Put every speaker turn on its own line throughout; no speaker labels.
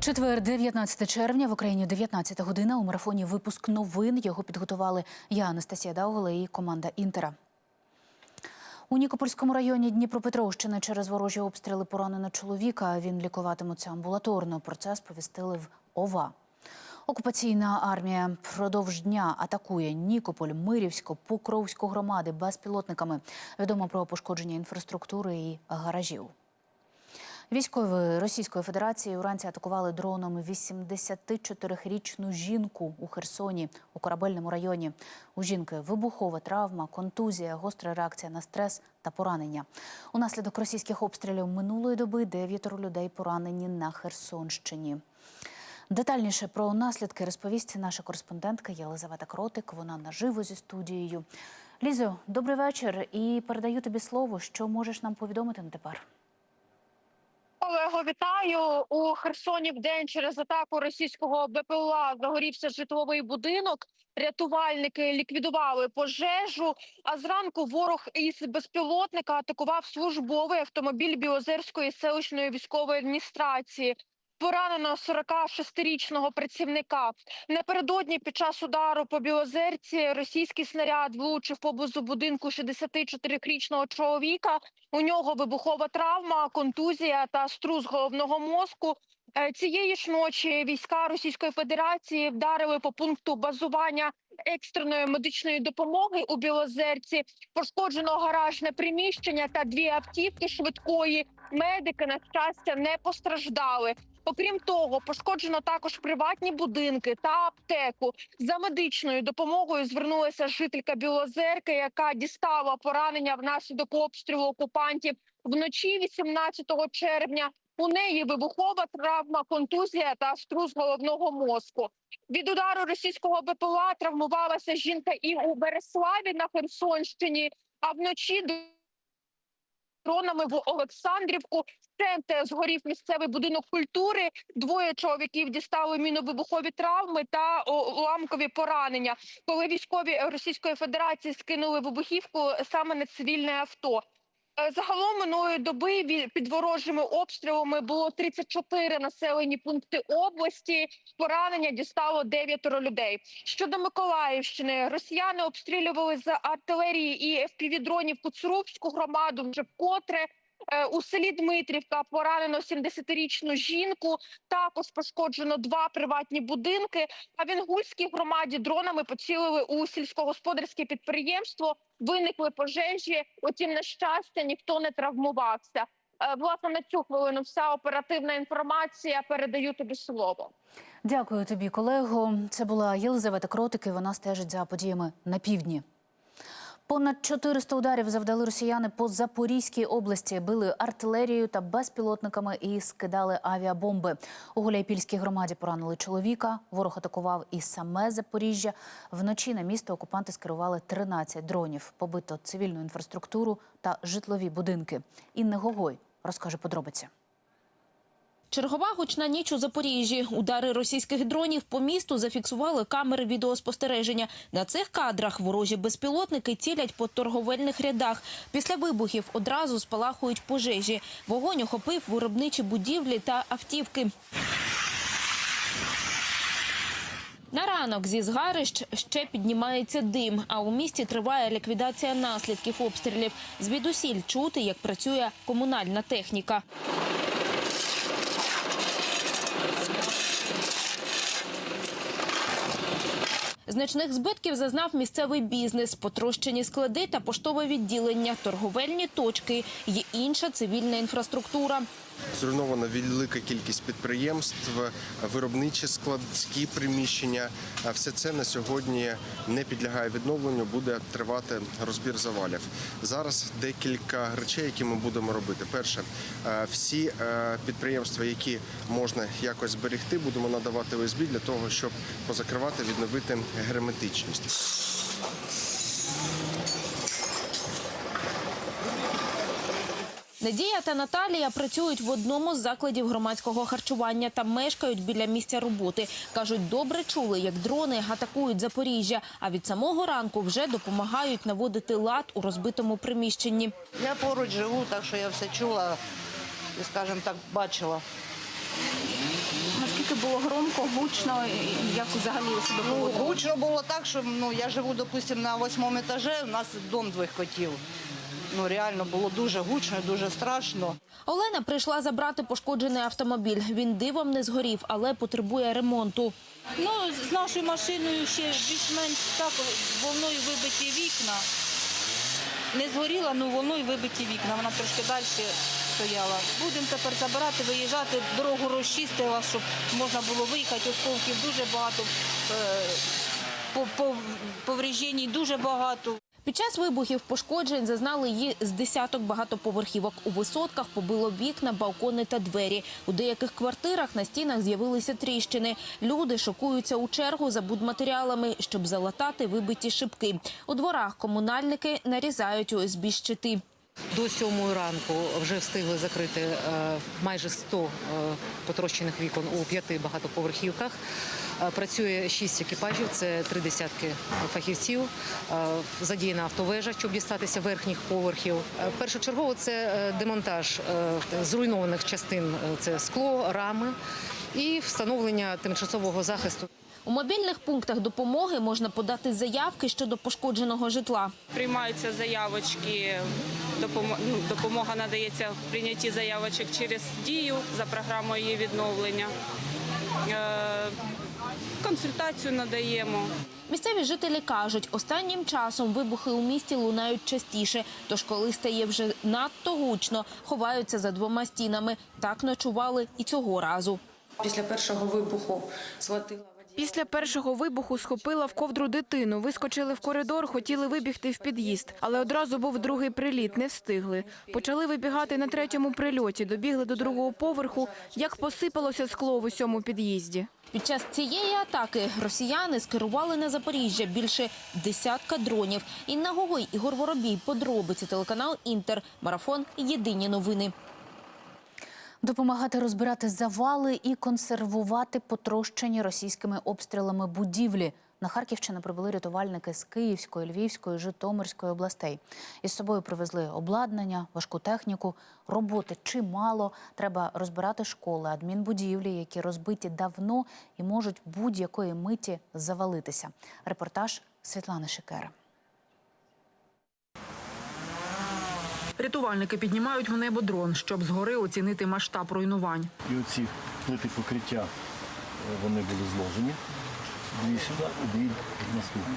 Четвер, 19 червня в Україні 19 година. У марафоні випуск новин. Його підготували я, Анастасія Даугола і команда Інтера. У Нікопольському районі Дніпропетровщини через ворожі обстріли поранено чоловіка. Він лікуватиметься амбулаторно. Про це сповістили в ОВА. Окупаційна армія впродовж дня атакує Нікополь, Мирівську, Покровську громади безпілотниками. Відомо про пошкодження інфраструктури і гаражів. Військові Російської Федерації уранці атакували дроном 84-річну жінку у Херсоні у корабельному районі. У жінки вибухова травма, контузія, гостра реакція на стрес та поранення. Унаслідок російських обстрілів минулої доби дев'ятеро людей поранені на Херсонщині. Детальніше про наслідки розповість наша кореспондентка Єлизавета Кротик. Вона наживо зі студією. Лізо, добрий вечір і передаю тобі слово. Що можеш нам повідомити на тепер?
Олего, вітаю у Херсоні. В день через атаку російського БПЛА загорівся житловий будинок. Рятувальники ліквідували пожежу. А зранку ворог із безпілотника атакував службовий автомобіль Білозерської селищної військової адміністрації. Поранено 46-річного працівника. Напередодні під час удару по Білозерці російський снаряд влучив поблизу будинку 64-річного чоловіка. У нього вибухова травма, контузія та струс головного мозку. Е, Цієї ж ночі війська Російської Федерації вдарили по пункту базування екстреної медичної допомоги у Білозерці. Пошкоджено гаражне приміщення та дві автівки швидкої. Медики на щастя не постраждали. Окрім того, пошкоджено також приватні будинки та аптеку. За медичною допомогою звернулася жителька Білозерки, яка дістала поранення внаслідок обстрілу окупантів вночі 18 червня. У неї вибухова травма, контузія та струс головного мозку. Від удару російського БПЛА травмувалася жінка і у Береславі на Херсонщині, а вночі дронами в Олександрівку. Центр згорів місцевий будинок культури. Двоє чоловіків дістали міновибухові травми та уламкові поранення. Коли військові Російської Федерації скинули вибухівку саме на цивільне авто. Е, Загалом минулої доби під ворожими обстрілами було 34 населені пункти області. Поранення дістало дев'ятеро людей. Щодо Миколаївщини, росіяни обстрілювали з артилерії і FPV-дронів Куцурубську громаду вже вкотре. Е, У селі Дмитрівка поранено 70-річну жінку. Також пошкоджено два приватні будинки. А в Інгульській громаді дронами поцілили у сільськогосподарське підприємство. Виникли пожежі. Утім, на щастя, ніхто не травмувався. Е, Власне, на цю хвилину вся оперативна інформація. Передаю тобі слово.
Дякую тобі, колего. Це була Єлизавета Кротик, і Вона стежить за подіями на півдні. Понад 400 ударів завдали росіяни по Запорізькій області, били артилерією та безпілотниками і скидали авіабомби. У Гуляйпільській громаді поранили чоловіка. Ворог атакував і саме Запоріжжя. Вночі на місто окупанти скерували 13 дронів. Побито цивільну інфраструктуру та житлові будинки. Інна Гогой розкаже подробиці.
Чергова гучна ніч у Запоріжжі. Удари російських дронів по місту зафіксували камери відеоспостереження. На цих кадрах ворожі безпілотники цілять по торговельних рядах. Після вибухів одразу спалахують пожежі. Вогонь охопив виробничі будівлі та автівки. На ранок зі згарищ ще піднімається дим, а у місті триває ліквідація наслідків обстрілів. Звідусіль чути, як працює комунальна техніка. Значних збитків зазнав місцевий бізнес, потрощені склади та поштове відділення, торговельні точки і інша цивільна інфраструктура.
Зруйнована велика кількість підприємств, виробничі складські приміщення. А Все це на сьогодні не підлягає відновленню. Буде тривати розбір завалів. Зараз декілька речей, які ми будемо робити. Перше, е, всі е, підприємства, які можна якось зберегти, будемо надавати ОСБ для того, щоб позакривати, відновити герметичність.
Надія та Наталія працюють в одному з закладів громадського харчування та мешкають біля місця роботи. кажуть, добре чули, як дрони атакують Запоріжжя. А від самого ранку вже допомагають наводити лад у розбитому приміщенні.
Я поруч живу, так що я все чула і, скажімо так, бачила. Наскільки було громко, гучно, як взагалі себе
Ну,
поводили?
гучно було так, що ну, я живу, допустим, на восьмому етажі, у нас дом двох котів. Ну, реально було дуже гучно, і дуже страшно.
Олена прийшла забрати пошкоджений автомобіль. Він дивом не згорів, але потребує ремонту.
Ну, з нашою машиною ще більш-менш так волною вибиті вікна. Не згоріла, ну волною вибиті вікна. Вона трошки далі стояла. Будемо тепер забирати, виїжджати, дорогу розчистила, щоб можна було виїхати. Осколків дуже багато, е, по- дуже багато.
Під час вибухів пошкоджень зазнали її з десяток багатоповерхівок. У висотках побило вікна, балкони та двері. У деяких квартирах на стінах з'явилися тріщини. Люди шокуються у чергу за будматеріалами, щоб залатати вибиті шибки. У дворах комунальники нарізають ОСБ щити.
До сьомої ранку вже встигли закрити е, майже 100 е, потрощених вікон у п'яти багатоповерхівках. Е, Працює шість екіпажів, це три десятки фахівців. Задіяна автовежа, щоб дістатися верхніх поверхів. Першочергово це демонтаж зруйнованих частин, це скло, рами і встановлення тимчасового захисту.
У мобільних пунктах допомоги можна подати заявки щодо пошкодженого житла.
Приймаються заявочки, ну, допомога надається в прийнятті заявочок через дію за програмою її відновлення. Е, Консультацію надаємо.
Місцеві жителі кажуть, останнім часом вибухи у місті лунають частіше. Тож, коли стає вже надто гучно, ховаються за двома стінами. Так ночували і цього разу.
Після першого вибуху схватила
Після першого вибуху схопила в ковдру дитину. Вискочили в коридор, хотіли вибігти в під'їзд, але одразу був другий приліт, не встигли. Почали вибігати на третьому прильоті, добігли до другого поверху, як посипалося скло в усьому під'їзді.
Під час цієї атаки росіяни скерували на Запоріжжя більше десятка дронів. Інна Гогой, Ігор Воробій, подробиці телеканал Інтер. Марафон. Єдині новини.
Допомагати розбирати завали і консервувати потрощені російськими обстрілами будівлі. На Харківщину прибули рятувальники з Київської, Львівської, Житомирської областей. Із собою привезли обладнання, важку техніку. Роботи чимало. Треба розбирати школи, адмінбудівлі, які розбиті давно і можуть будь-якої миті завалитися. Репортаж Світлани Шикера.
Рятувальники піднімають в небо дрон, щоб згори оцінити масштаб руйнувань.
І оці плити покриття е, вони були зложені. Дві сюди, дві наступні.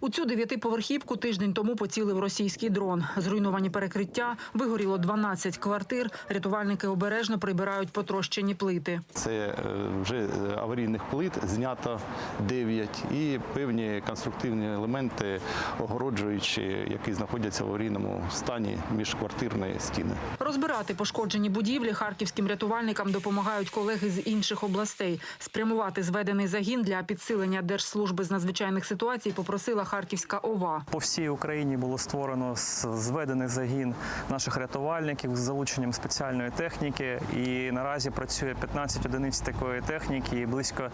У цю дев'ятиповерхівку тиждень тому поцілив російський дрон. Зруйновані перекриття, вигоріло 12 квартир. Рятувальники обережно прибирають потрощені плити.
Це е, вже е, аварійних плит знято 9 і певні конструктивні елементи, огороджуючі, які знаходяться в аварійному стані міжквартирної стіни.
Розбирати пошкоджені будівлі харківським рятувальникам допомагають колеги з інших областей. Спрямувати зведений загін для підсилення Держслужби з надзвичайних ситуацій попросила Харківська ОВА.
По всій Україні було створено зведений загін наших рятувальників з залученням спеціальної техніки. І наразі працює 15 одиниць такої техніки і близько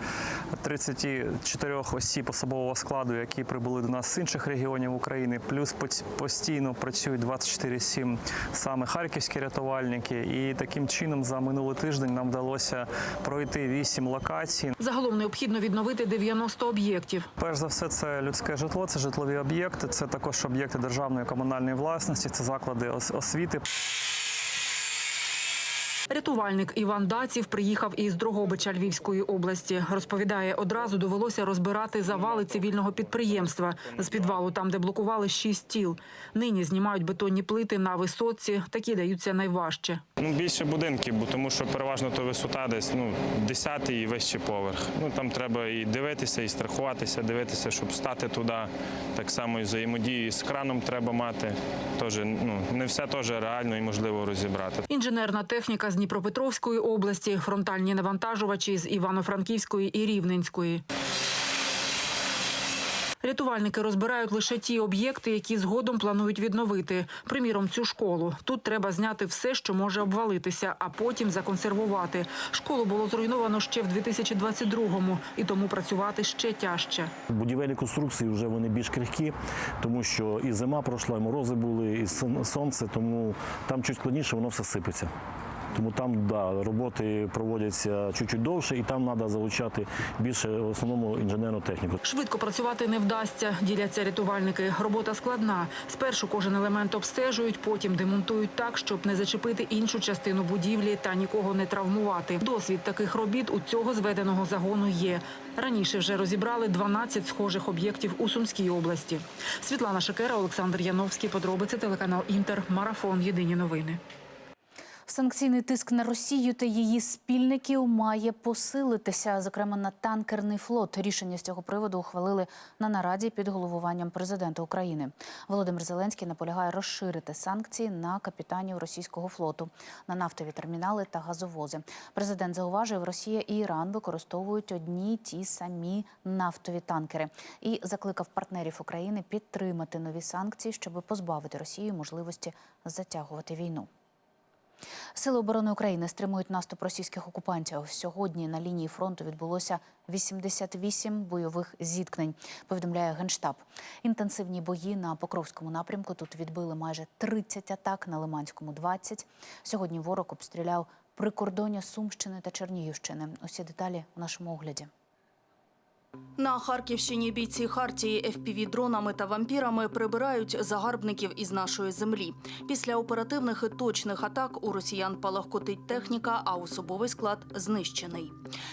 34 осіб особового складу, які прибули до нас з інших регіонів України. Плюс постійно працюють 24-7 саме харківські рятувальники. І таким чином за минулий тиждень нам вдалося пройти 8 локацій.
Загалом необхідно відновити 90 об'єктів.
Перш за все, це людське житло, це житлові об'єкти, це також об'єкти державної комунальної власності, це заклади освіти.
Рятувальник Іван Даців приїхав із Дрогобича Львівської області. Розповідає, одразу довелося розбирати завали цивільного підприємства з підвалу, там де блокували шість тіл. Нині знімають бетонні плити на висотці. Такі даються найважче.
Ну, більше будинків, бо тому що переважно то висота десь ну, 10 і вищий поверх. Ну там треба і дивитися, і страхуватися, дивитися, щоб стати туди. Так само і взаємодію з краном треба мати. Тож, ну, не все теж реально і можливо розібрати.
Інженерна техніка з Дніпропетровської області, фронтальні навантажувачі з Івано-Франківської і Рівненської. Рятувальники розбирають лише ті об'єкти, які згодом планують відновити. Приміром, цю школу. Тут треба зняти все, що може обвалитися, а потім законсервувати. Школу було зруйновано ще в 2022-му, і тому працювати ще тяжче.
Будівельні конструкції вже вони більш крихкі, тому що і зима пройшла, і морози були, і сонце, тому там чуть складніше воно все сипеться. Тому там да, роботи проводяться чуть-чуть довше, і там треба залучати більше в основному інженерну техніку.
Швидко працювати не вдасться, діляться рятувальники. Робота складна. Спершу кожен елемент обстежують, потім демонтують так, щоб не зачепити іншу частину будівлі та нікого не травмувати. Досвід таких робіт у цього зведеного загону є. Раніше вже розібрали 12 схожих об'єктів у Сумській області. Світлана Шекера, Олександр Яновський. Подробиці телеканал Інтер. Марафон. Єдині новини.
Санкційний тиск на Росію та її спільників має посилитися, зокрема на танкерний флот. Рішення з цього приводу ухвалили на нараді під головуванням президента України. Володимир Зеленський наполягає розширити санкції на капітанів російського флоту, на нафтові термінали та газовози. Президент зауважив, Росія і Іран використовують одні ті самі нафтові танкери і закликав партнерів України підтримати нові санкції, щоб позбавити Росію можливості затягувати війну. Сили оборони України стримують наступ російських окупантів. Сьогодні на лінії фронту відбулося 88 бойових зіткнень. Повідомляє генштаб. Інтенсивні бої на Покровському напрямку. Тут відбили майже 30 атак, на Лиманському 20. Сьогодні ворог обстріляв прикордоння Сумщини та Чернігівщини. Усі деталі у нашому огляді.
На Харківщині бійці Хартії FPV-дронами та вампірами прибирають загарбників із нашої землі. Після оперативних і точних атак у росіян палахкотить техніка, а особовий склад знищений.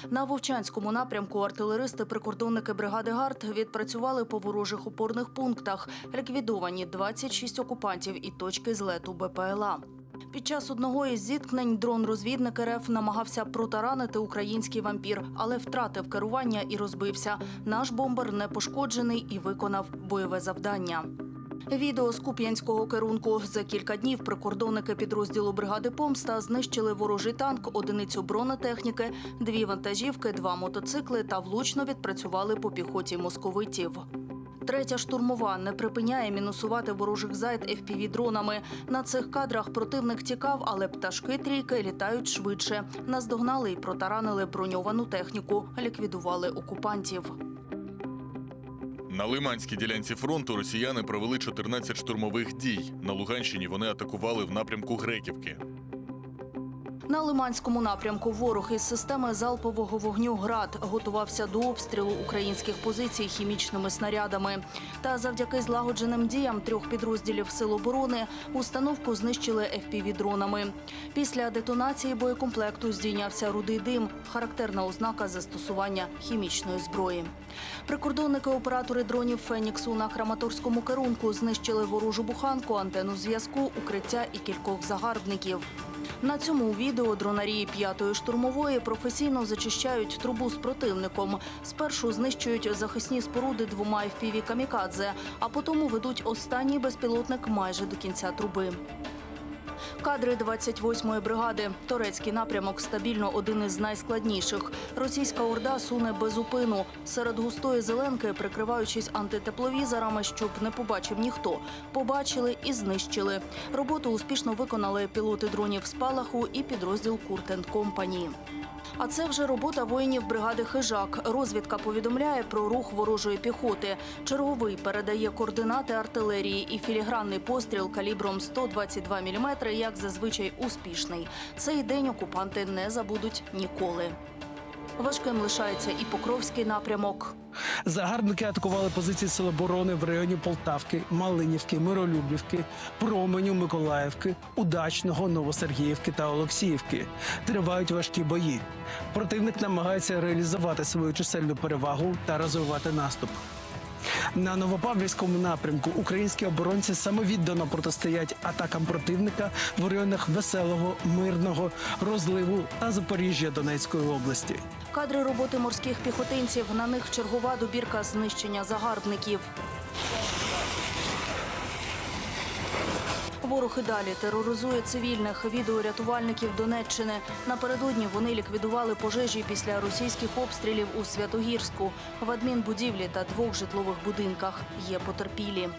На Вовчанському напрямку артилеристи-прикордонники бригади ГАРД відпрацювали по ворожих опорних пунктах. Ліквідовані 26 окупантів і точки злету БПЛА. Під час одного із зіткнень дрон-розвідник РФ намагався протаранити український вампір, але втратив керування і розбився. Наш бомбер не пошкоджений і виконав бойове завдання. Відео з Куп'янського керунку за кілька днів прикордонники підрозділу бригади Помста знищили ворожий танк, одиницю бронетехніки, дві вантажівки, два мотоцикли та влучно відпрацювали по піхоті московитів. Третя штурмова не припиняє мінусувати ворожих зайд FPV-дронами. На цих кадрах противник тікав, але пташки трійки літають швидше. Наздогнали і протаранили броньовану техніку, ліквідували окупантів.
На Лиманській ділянці фронту росіяни провели 14 штурмових дій. На Луганщині вони атакували в напрямку Греківки.
На Лиманському напрямку ворог із системи залпового вогню «Град» готувався до обстрілу українських позицій хімічними снарядами. Та завдяки злагодженим діям трьох підрозділів Сил оборони установку знищили FPV-дронами. Після детонації боєкомплекту здійнявся рудий дим, характерна ознака застосування хімічної зброї. Прикордонники-оператори дронів «Феніксу» на Краматорському керунку знищили ворожу буханку, антенну зв'язку, укриття і кількох загарбників. На цьому відео дронарії п'ятої штурмової професійно зачищають трубу з противником. Спершу знищують захисні споруди двома fpv камікадзе, а потім ведуть останній безпілотник майже до кінця труби. Кадри 28-ї бригади. Турецький напрямок стабільно один із найскладніших. Російська орда суне без упину. Серед густої зеленки, прикриваючись антитепловізорами, щоб не побачив ніхто. Побачили і знищили. Роботу успішно виконали пілоти дронів Спалаху і підрозділ Куртен Компані. А це вже робота воїнів бригади Хижак. Розвідка повідомляє про рух ворожої піхоти. Черговий передає координати артилерії і філігранний постріл калібром 122 мм, як зазвичай успішний. Цей день окупанти не забудуть ніколи. Важким лишається і Покровський напрямок.
Загарбники атакували позиції Сил оборони в районі Полтавки, Малинівки, Миролюбівки, Променю, Миколаївки, Удачного, Новосергіївки та Олексіївки. Тривають важкі бої. Противник намагається реалізувати свою чисельну перевагу та розвивати наступ. На Новопавлівському напрямку українські оборонці самовіддано протистоять атакам противника в районах Веселого, Мирного, Розливу та Запоріжжя Донецької області.
Кадри роботи морських піхотинців. На них чергова добірка знищення загарбників. Ворог і далі тероризує цивільних відео рятувальників Донеччини. Напередодні вони ліквідували пожежі після російських обстрілів у Святогірську. В адмінбудівлі та двох житлових будинках є потерпілі.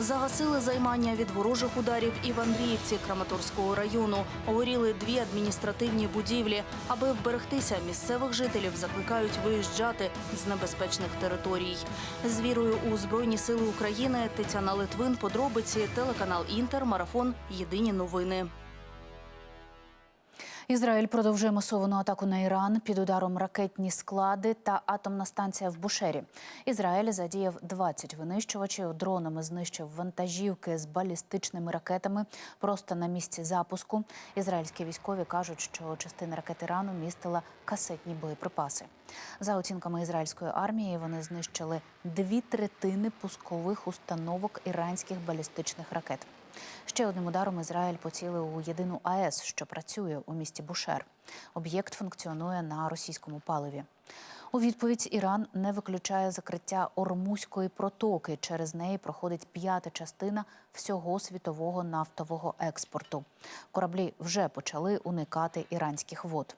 Загасили займання від ворожих ударів і в Андріївці Краматорського району. Горіли дві адміністративні будівлі. Аби вберегтися, місцевих жителів закликають виїжджати з небезпечних територій. З вірою у Збройні Сили України Тетяна Литвин, подробиці, телеканал Інтер, марафон Єдині новини.
Ізраїль продовжує масовану атаку на Іран під ударом ракетні склади та атомна станція в Бушері. Ізраїль задіяв 20 винищувачів, дронами знищив вантажівки з балістичними ракетами просто на місці запуску. Ізраїльські військові кажуть, що частина ракет Ірану містила касетні боєприпаси. За оцінками ізраїльської армії, вони знищили дві третини пускових установок іранських балістичних ракет. Ще одним ударом Ізраїль поцілив у єдину АЕС, що працює у місті Бушер. Об'єкт функціонує на російському паливі. У відповідь Іран не виключає закриття Ормузької протоки. Через неї проходить п'ята частина всього світового нафтового експорту. Кораблі вже почали уникати іранських вод.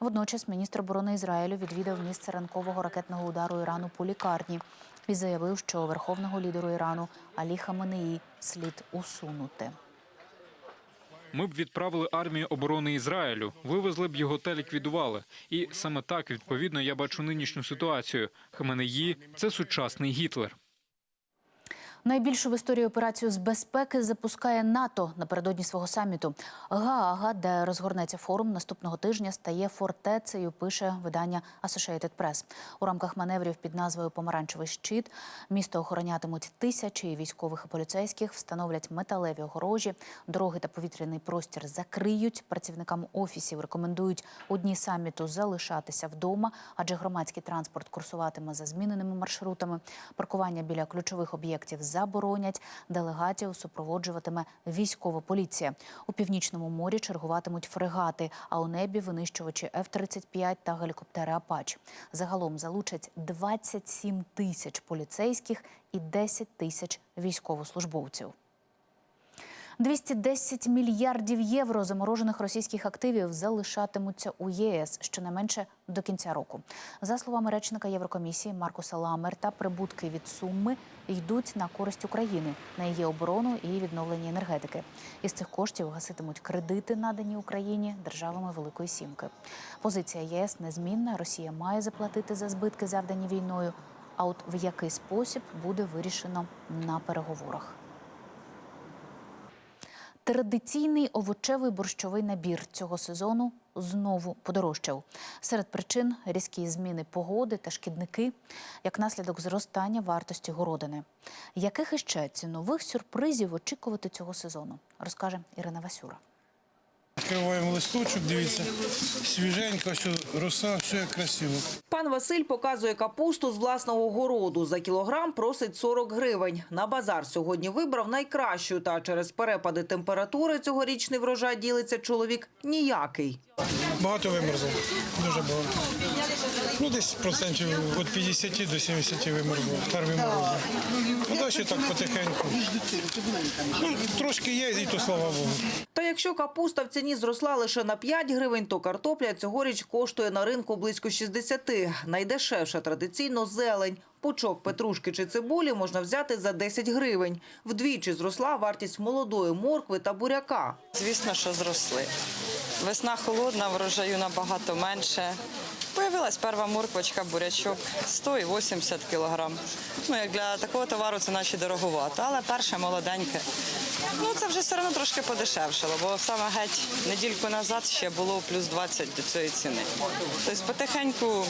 Водночас міністр оборони Ізраїлю відвідав місце ранкового ракетного удару Ірану по лікарні і заявив, що верховного лідеру Ірану Алі Хаменеї слід усунути.
Ми б відправили армію оборони Ізраїлю, вивезли б його та ліквідували. І саме так відповідно я бачу нинішню ситуацію. Хаменеї – це сучасний Гітлер.
Найбільшу в історії операцію з безпеки запускає НАТО напередодні свого саміту. Гаага, де розгорнеться форум наступного тижня, стає фортецею. Пише видання Associated Press. У рамках маневрів під назвою Помаранчевий щит місто охоронятимуть тисячі військових і поліцейських, встановлять металеві огорожі, дороги та повітряний простір закриють. Працівникам офісів рекомендують у дні саміту залишатися вдома, адже громадський транспорт курсуватиме за зміненими маршрутами. Паркування біля ключових об'єктів заборонять. Делегатів супроводжуватиме військова поліція. У північному морі чергуватимуть фрегати, а у небі винищувачі F-35 та гелікоптери Апач. Загалом залучать 27 тисяч поліцейських і 10 тисяч військовослужбовців. 210 мільярдів євро заморожених російських активів залишатимуться у ЄС щонайменше до кінця року. За словами речника Єврокомісії Маркуса Ламерта, прибутки від суми йдуть на користь України, на її оборону і відновлення енергетики. Із цих коштів гаситимуть кредити, надані Україні державами Великої Сімки. Позиція ЄС незмінна. Росія має заплатити за збитки, завдані війною. А от в який спосіб буде вирішено на переговорах. Традиційний овочевий борщовий набір цього сезону знову подорожчав. Серед причин різкі зміни погоди та шкідники, як наслідок зростання вартості городини. Яких іще цінових сюрпризів очікувати цього сезону, розкаже Ірина Васюра.
Відкриваємо листочок, дивіться, свіженько, що роса, все красиво.
Пан Василь показує капусту з власного городу. За кілограм просить 40 гривень. На базар сьогодні вибрав найкращу, та через перепади температури цьогорічний врожай ділиться чоловік ніякий.
Багато вимерзло, дуже багато. Ну, десь процентів від 50 до 70 вимерзло, перві морози. А далі так потихеньку. Ну, трошки є, і то слава Богу.
Та якщо капуста в ціні зросла лише на 5 гривень, то картопля цьогоріч коштує на ринку близько 60. Найдешевша традиційно зелень. Пучок петрушки чи цибулі можна взяти за 10 гривень. Вдвічі зросла вартість молодої моркви та буряка.
Звісно, що зросли. Весна холодна, врожаю набагато менше. Появилась перша морквочка, бурячок 180 кілограм. Ну, як для такого товару це наче дороговато, але перше молоденьке. Ну, це вже все одно трошки подешевшало, бо саме геть недільку назад ще було плюс 20 до цієї ціни. Тобто потихеньку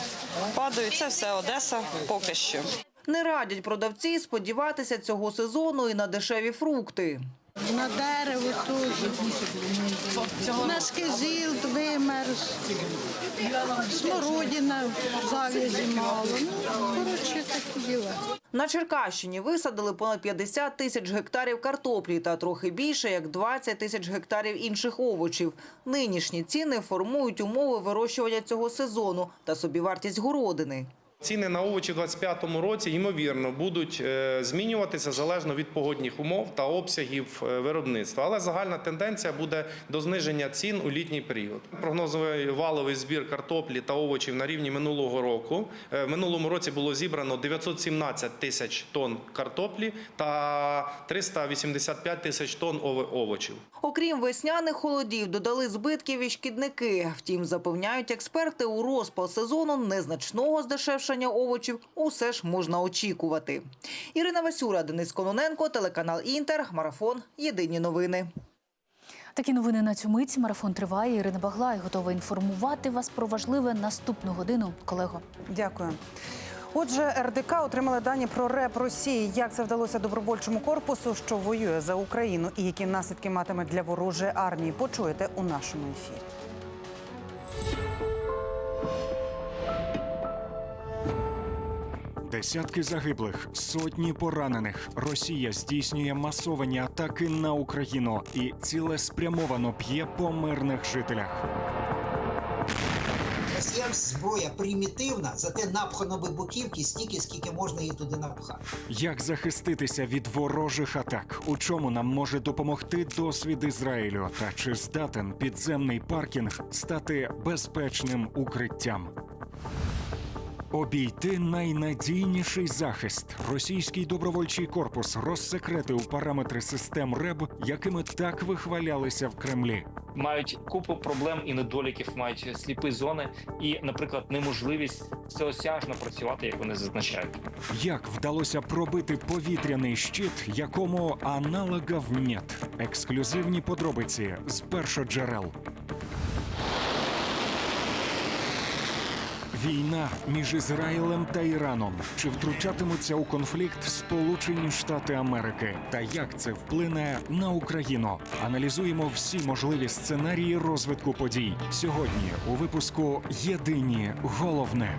падають. Це все Одеса поки що.
Не радять продавці сподіватися цього сезону і на дешеві фрукти.
На дерево теж. На скизіл вимерз. Смородина завязі мало. Ну, коротше, такі діла.
На Черкащині висадили понад 50 тисяч гектарів картоплі та трохи більше, як 20 тисяч гектарів інших овочів. Нинішні ціни формують умови вирощування цього сезону та собівартість городини.
Ціни на овочі в 2025 році ймовірно будуть е, змінюватися залежно від погодних умов та обсягів е, виробництва. Але загальна тенденція буде до зниження цін у літній період. Прогнозовий валовий збір картоплі та овочів на рівні минулого року. Е, В минулому році було зібрано 917 тисяч тонн картоплі та 385 тисяч тонн овочів.
Окрім весняних холодів, додали збитків і шкідники. Втім, запевняють експерти, у розпал сезону незначного здешевшення овочів усе ж можна очікувати. Ірина Васюра, Денис Кононенко, телеканал Інтер, Марафон. Єдині новини.
Такі новини на цю мить. Марафон триває. Ірина Баглай готова інформувати вас про важливе наступну годину. Колего.
Дякую. Отже, РДК отримали дані про реп Росії. Як це вдалося добровольчому корпусу, що воює за Україну, і які наслідки матиме для ворожої армії, почуєте у нашому ефірі.
Десятки загиблих, сотні поранених. Росія здійснює масовані атаки на Україну і цілеспрямовано п'є по мирних жителях.
Росіян зброя примітивна, зате напхано вибухівки стільки, скільки можна її туди напхати.
Як захиститися від ворожих атак? У чому нам може допомогти досвід Ізраїлю? Та чи здатен підземний паркінг стати безпечним укриттям? Обійти найнадійніший захист. Російський добровольчий корпус розсекретив параметри систем РЕБ, якими так вихвалялися в Кремлі.
мають купу проблем і недоліків, мають сліпі зони і, наприклад, неможливість всеосяжно працювати, як вони зазначають.
Як вдалося пробити повітряний щит, якому аналогів нет? Ексклюзивні подробиці з першоджерел. Війна між Ізраїлем та Іраном. Чи втручатимуться у конфлікт Сполучені Штати Америки? Та як це вплине на Україну? Аналізуємо всі можливі сценарії розвитку подій сьогодні у випуску Єдині головне.